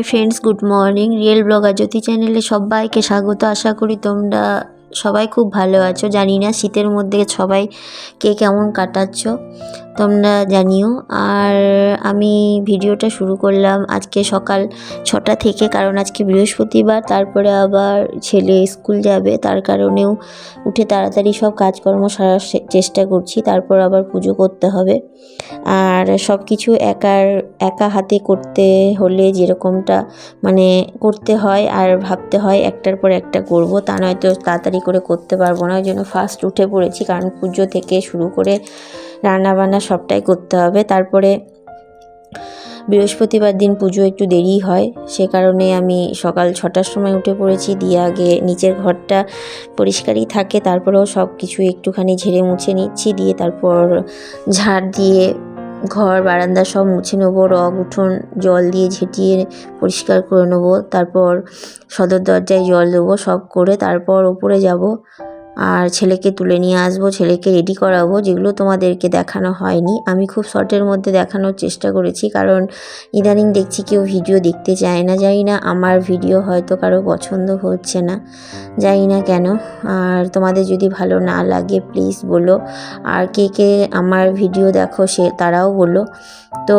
Hi friends good morning real blogger Jyoti চ্যানেলে সবাইকে স্বাগত। আশা করি তোমরা সবাই খুব ভালো আছো। জানি না শীতের মধ্যে সবাই কে কেমন কাটাচ্ছ তোমরা জানিও। আর আমি ভিডিওটা শুরু করলাম আজকে সকাল ছটা থেকে কারণ আজকে বৃহস্পতিবার তারপরে আবার ছেলে স্কুল যাবে তার কারণেও উঠে তাড়াতাড়ি সব কাজকর্ম সারার চেষ্টা করছি তারপর আবার পুজো করতে হবে। আর সব কিছু একার একা হাতে করতে হলে যেরকমটা মানে করতে হয় আর ভাবতে হয় একটার পর একটা করব তা নয়তো তাড়াতাড়ি করে করতে পারব না, ওই জন্য ফার্স্ট উঠে পড়েছি। কারণ পুজো থেকে শুরু করে রান্না বান্না সবটাই করতে হবে। তারপরে বৃহস্পতিবার দিন পুজো একটু দেরি হয়, সে কারণে আমি সকাল ছটার সময় উঠে পড়েছি। দিয়ে আগে নিচের ঘরটা পরিষ্কারই থাকে, তারপরেও সব কিছু একটুখানি ঝেড়ে মুছে নিচ্ছি। দিয়ে তারপর ঝাড় দিয়ে ঘর, বারান্দা সব মুছে নেব, রগ, উঠোন, জল দিয়ে ঝেঁটিয়ে পরিষ্কার করে নেব, তারপর সদর দরজায় জল দেবো, সব করে তারপর ওপরে যাব। আর ছেলেকে তুলে নিয়ে আসব, ছেলেকে রেডি করাবো, যেগুলো তোমাদেরকে দেখানো হয়নি। আমি খুব শর্টের মধ্যে দেখানোর চেষ্টা করেছি, কারণ ইদানিং দেখছি কেউ ভিডিও দেখতে চায় না। জানি না আমার ভিডিও হয়তো কারও পছন্দ হচ্ছে না, জানি না কেন। আর তোমাদের যদি ভালো না লাগে প্লিজ বলো। আর কে কে আমার ভিডিও দেখো সে, তারাও বলো। তো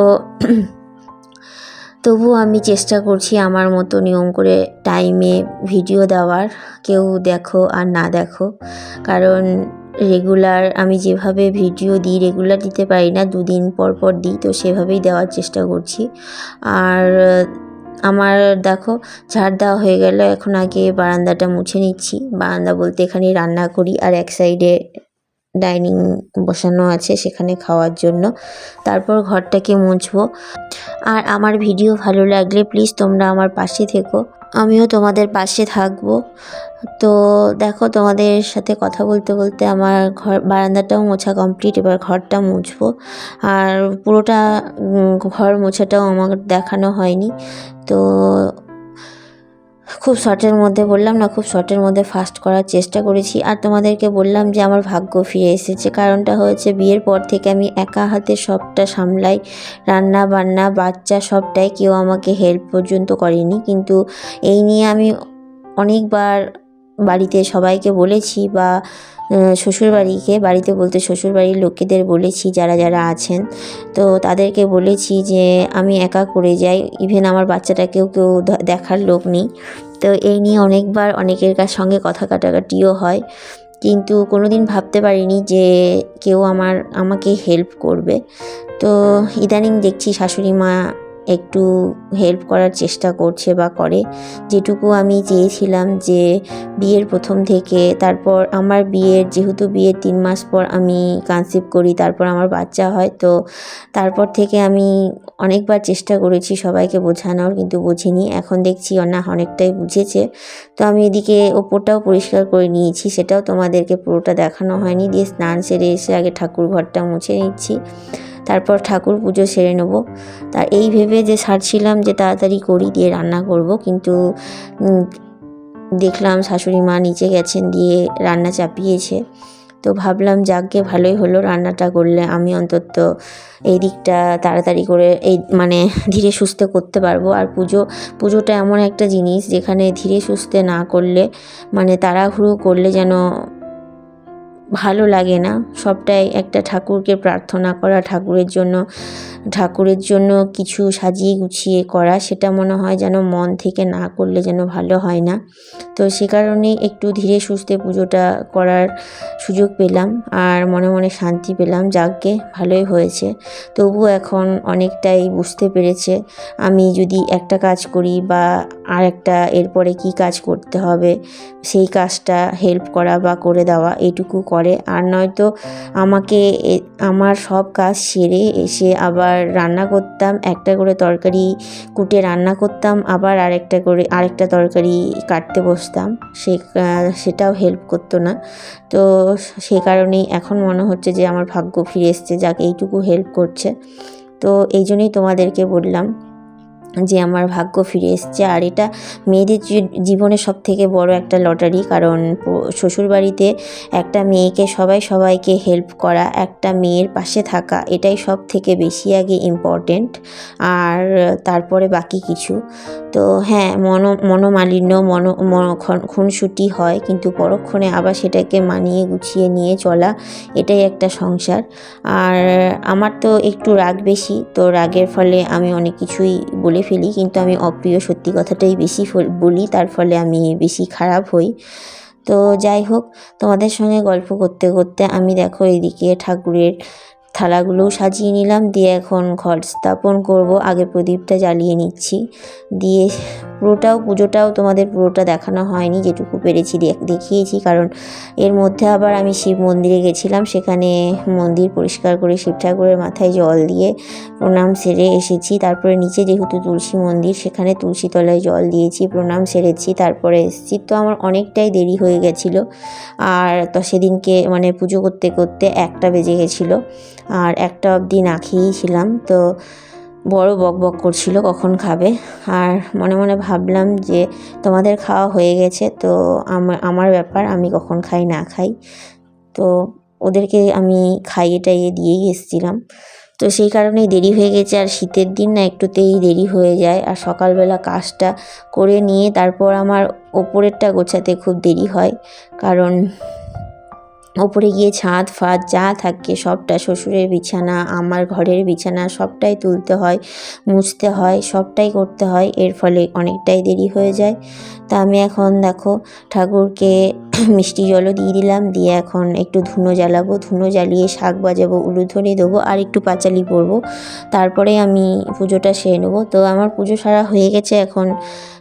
তবু আমি চেষ্টা করছি আমার মতো নিয়ম করে টাইমে ভিডিও দেওয়ার। কেউ দেখো আর না দেখো। কারণ রেগুলার আমি যেভাবে ভিডিও দিই রেগুলার দিতে পারি না, দুদিন পর পর দিই, তো সেভাবেই দেওয়ার চেষ্টা করছি। আর আমার দেখো, ঝাড় দেওয়া হয়ে গেল, এখন আগে বারান্দাটা মুছে নিচ্ছি। বারান্দা বলতে এখানে রান্না করি, আর এক সাইডে ডাইনিং বসানো আছে সেখানে খাওয়ার জন্য। তারপর ঘরটাকে মুছবো। আর আমার ভিডিও ভালো লাগলে প্লিজ তোমরা আমার পাশে থেকো। আমিও তোমাদের পাশে থাকব। তো দেখো তোমাদের সাথে কথা বলতে বলতে আমার ঘর, বারান্দাটাও মোছা কমপ্লিট এবার ঘরটা মুছবো। আর পুরোটা ঘর মোছাটাও আমার দেখানো হয়নি। তো খুব শর্টের মধ্যে বললাম না, খুব শর্টের মধ্যে ফাস্ট করার চেষ্টা করেছি। আর তোমাদেরকে বললাম যে, আমার ভাগ্য ফিরে এসেছে। কারণটা হয়েছে, বিয়ের পর থেকে আমি একা হাতে সবটা সামলাই রান্না বান্না বাচ্চা সবটাই কেউ আমাকে হেল্প পর্যন্ত করেনি। কিন্তু এই নিয়ে আমি অনেকবার বাড়িতে সবাইকে বলেছি বা শ্বশুরবাড়িকে, বাড়িতে বলতে শ্বশুরবাড়ির লোকেদের বলেছি, যারা যারা আছেন, তো তাদেরকে বলেছি যে আমি একা করে যাই। ইভেন আমার বাচ্চাটাকেও কেউ দেখার লোক নেই। তো এই নিয়ে অনেকবার অনেকের কাছ সঙ্গে কথা কাটাকাটিও হয়। কিন্তু কোনো দিন ভাবতে পারিনি যে কেউ আমার, আমাকে হেল্প করবে। তো ইদানিং দেখছি শাশুড়ি মা একটু হেল্প করার চেষ্টা করছে বা করে। যেটুকু আমি চেয়েছিলাম যে বিয়ের প্রথম থেকে, তারপর আমার বিয়ের, যেহেতু বিয়ের তিন মাস পর আমি কনসিভ করি, তারপর আমার বাচ্চা হয়, তো তারপর থেকে আমি অনেকবার চেষ্টা করেছি সবাইকে বোঝানোর, কিন্তু বুঝিনি। এখন দেখছি না, অনেকটাই বুঝেছে। তো আমি এদিকে ওপরটাও পরিষ্কার করে নিয়েছি, সেটাও তোমাদেরকে পুরোটা দেখানো হয়নি। দিয়ে স্নান সেরে এসে আগে ঠাকুর ঘরটা মুছে নিচ্ছি। তারপর ঠাকুর পুজো সেরে নেব। তা এই ভেবে যে সারছিলাম যে তাড়াতাড়ি করি দিয়ে রান্না করব, কিন্তু দেখলাম শাশুড়ি মা নিচে গেছেন দিয়ে রান্না চাপিয়েছে। তো ভাবলাম, যাকগে, ভালোই হলো রান্নাটা করলে। আমি অন্তত এই দিকটা তাড়াতাড়ি করে এই মানে ধীরে সুস্থে করতে পারব। আর পুজো, পুজোটা এমন একটা জিনিস যেখানে ধীরে সুস্থে না করলে মানে তাড়াহুড়ো করলে যেন ভালো লাগে না। সবটাই একটা ঠাকুরকে প্রার্থনা করা, ঠাকুরের জন্য ঠাকুরের জন্য কিছু সাজিয়ে গুছিয়ে করা, সেটা মনে হয় যেন মন থেকে না করলে যেন ভালো হয় না। তো সে কারণে একটু ধীরে সুস্থে পুজোটা করার সুযোগ পেলাম আর মনে মনে শান্তি পেলাম, যাকগে, ভালোই হয়েছে। তবু এখন অনেকটাই বুঝতে পেরেছে, আমি যদি একটা কাজ করি বা আর একটা এরপরে কি কাজ করতে হবে, সেই কাজটা হেল্প করা বা করে দেওয়া এইটুকু করে আর নয়তো আমাকে আমার সব কাজ সেরে এসে আবার রান্না করতাম। একটা করে তরকারি কুটে রান্না করতাম, আবার আরেকটা করে, আরেকটা তরকারি কাটতে বসতাম। সে সেটাও হেল্প করতো না। তো সে কারণেই এখন মনে হচ্ছে যে আমার ভাগ্য ফিরে এসছে, যাকে এইটুকু হেল্প করছে। তো এই জন্যই তোমাদেরকে বললাম যে আমার ভাগ্য ফিরে এসছে। আর এটা মেয়েদের জীবনে সব থেকে বড় একটা লটারি। কারণ শ্বশুরবাড়িতে একটা মেয়েকে সবাই সবাইকে হেল্প করা, একটা মেয়ের পাশে থাকা, এটাই সব থেকে বেশি আগে ইম্পর্টেন্ট আর তারপরে বাকি কিছু। তো হ্যাঁ মন, মনোমালিন্য, মন, মন- খন- খুনসুটি হয়, কিন্তু পরক্ষণে আবার সেটাকে মানিয়ে গুছিয়ে নিয়ে চলা, এটাই একটা সংসার। আর আমার তো একটু রাগ বেশি, তো রাগের ফলে আমি অনেক কিছুই বলে ফেলি, কিন্তু আমি অপ্রিয় সত্যি কথাটাই বেশি বলি, তার ফলে আমি বেশি খারাপ হই। তো যাই হোক, তোমাদের সঙ্গে গল্প করতে করতে আমি দেখো এদিকে ঠাকুরের থালাগুলোও সাজিয়ে নিলাম, দিয়ে এখন ঘর স্থাপন করব। আগে প্রদীপটা জ্বালিয়ে নিচ্ছি। দিয়ে পুরোটাও, পুজোটাও তোমাদের পুরোটা দেখানো হয়নি, যেটুকু পেরেছি দেখ- দেখিয়েছি। কারণ এর মধ্যে আবার আমি শিব মন্দিরে গেছিলাম, সেখানে মন্দির পরিষ্কার করে শিব ঠাকুরের মাথায় জল দিয়ে প্রণাম সেরে এসেছি। তারপরে নিচে যেহেতু তুলসী মন্দির, সেখানে তুলসী তলায় জল দিয়েছি, প্রণাম সেরেছি, তারপরে এসেছি। তো আমার অনেকটাই দেরি হয়ে গেছিল। আর তো সেদিনকে মানে পুজো করতে করতে একটা বেজে গেছিল। আর একটা অবধি না খেয়েই ছিলাম তো বড় বক বক করছিল কখন খাবে। আর মনে মনে ভাবলাম যে তোমাদের খাওয়া হয়ে গেছে, তো আমার আমার ব্যাপার, আমি কখন খাই না খাই। তো ওদেরকে আমি খাইয়ে টাইয়ে দিয়েই এসেছিলাম। তো সেই কারণেই দেরি হয়ে গেছে, আর শীতের দিন না একটুতেই দেরি হয়ে যায়। আর সকালবেলা কাজটা করে নিয়ে তারপর আমার ওপরেরটা গোছাতে খুব দেরি হয়, কারণ ওপরে গিয়ে ছাদ ফাঁদ যা থাকে সবটা শ্বশুরের বিছানা, আমার ঘরের বিছানা সবটাই তুলতে হয়, মুছতে হয়, সবটাই করতে হয়। এর ফলে অনেকটাই দেরি হয়ে যায়। তা আমি এখন দেখো ঠাকুরকে মিষ্টি জলও দিয়ে দিলাম, দিয়ে এখন একটু ধুনো জ্বালাবো। ধুনো জ্বালিয়ে শাক বাজাবো, উলুধ্বনি দেবো, আর একটু পাঁচালি পরবো। তারপরে আমি পুজোটা সেরে নেব। তো আমার পুজো সারা হয়ে গেছে এখন।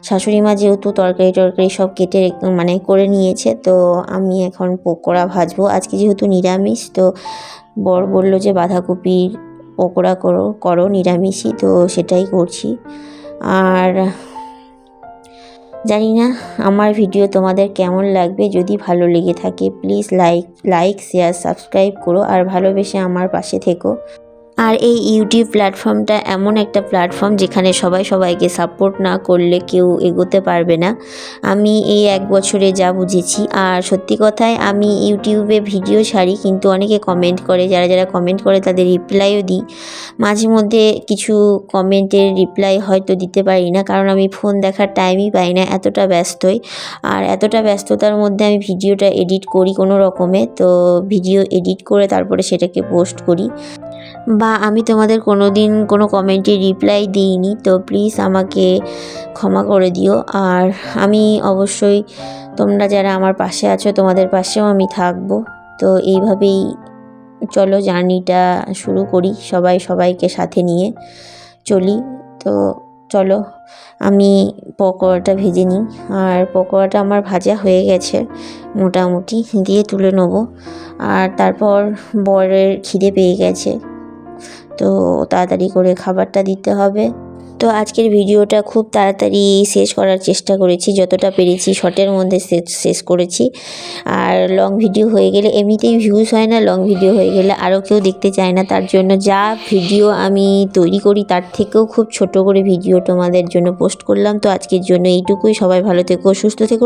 শাশুড়ি মা যেহেতু তরকারি টরকারি সব কেটে মানে করে নিয়েছে, তো আমি এখন পকোড়া ভাজবো। আজকে যেহেতু নিরামিষ, তো বর বলল যে বাঁধাকপির পকোড়া করো করো নিরামিষই, তো সেটাই করছি। আর জানি না আমার ভিডিও তোমাদের কেমন লাগবে। যদি ভালো লেগে থাকে please like like share subscribe করো। আর ভালোবেসে আমার পাশে থেকো। আর এই ইউটিউব প্ল্যাটফর্মটা এমন একটা প্ল্যাটফর্ম যেখানে সবাই সবাইকে সাপোর্ট না করলে কেউ এগোতে পারবে না। আমি এই এক বছরে যা বুঝেছি। আর সত্যি কথায় আমি ইউটিউবে ভিডিও ছাড়ি, কিন্তু অনেকে কমেন্ট করে, যারা যারা কমেন্ট করে তাদের রিপ্লাইও দিই। মাঝে মধ্যে কিছু কমেন্টের রিপ্লাই হয়তো দিতে পারি না, কারণ আমি ফোন দেখার টাইমই পাই না, এতটা ব্যস্তই। আর এতটা ব্যস্ততার মধ্যে আমি ভিডিওটা এডিট করি কোনো রকমে, তো ভিডিও এডিট করে তারপরে সেটাকে পোস্ট করি। বা আমি তোমাদের কোনো দিন কোনো কমেন্টে রিপ্লাই দিইনি, তো প্লিজ আমাকে ক্ষমা করে দিও। আর আমি অবশ্যই তোমরা যারা আমার পাশে আছো, তোমাদের পাশেও আমি থাকব। তো এইভাবেই চলো জার্নিটা শুরু করি, সবাই সবাইকে সাথে নিয়ে চলি। তো চলো আমি পকোড়াটা ভেজে নিই। আর পকোড়াটা আমার ভাজা হয়ে গেছে, মোটামুটি দিয়ে তুলে নেব। আর তারপর বরের খিদে পেয়ে গেছে, তো তাড়াতাড়ি করে খাবারটা দিতে হবে। তো আজকের ভিডিওটা খুব তাড়াতাড়ি শেষ করার চেষ্টা করেছি, যতটা পেরেছি। শর্টের মধ্যে শেষ করেছি। আর লং ভিডিও হয়ে গেলে এমনিতেই ভিউজ হয় না লং ভিডিও হয়ে গেলে আরও কেউ দেখতে চায় না। তার জন্য যা ভিডিও আমি তৈরি করি, তার থেকেও খুব ছোট করে ভিডিও তোমাদের জন্য পোস্ট করলাম। তো আজকের জন্য এইটুকুই। সবাই ভালো থেকো, সুস্থ থেকো।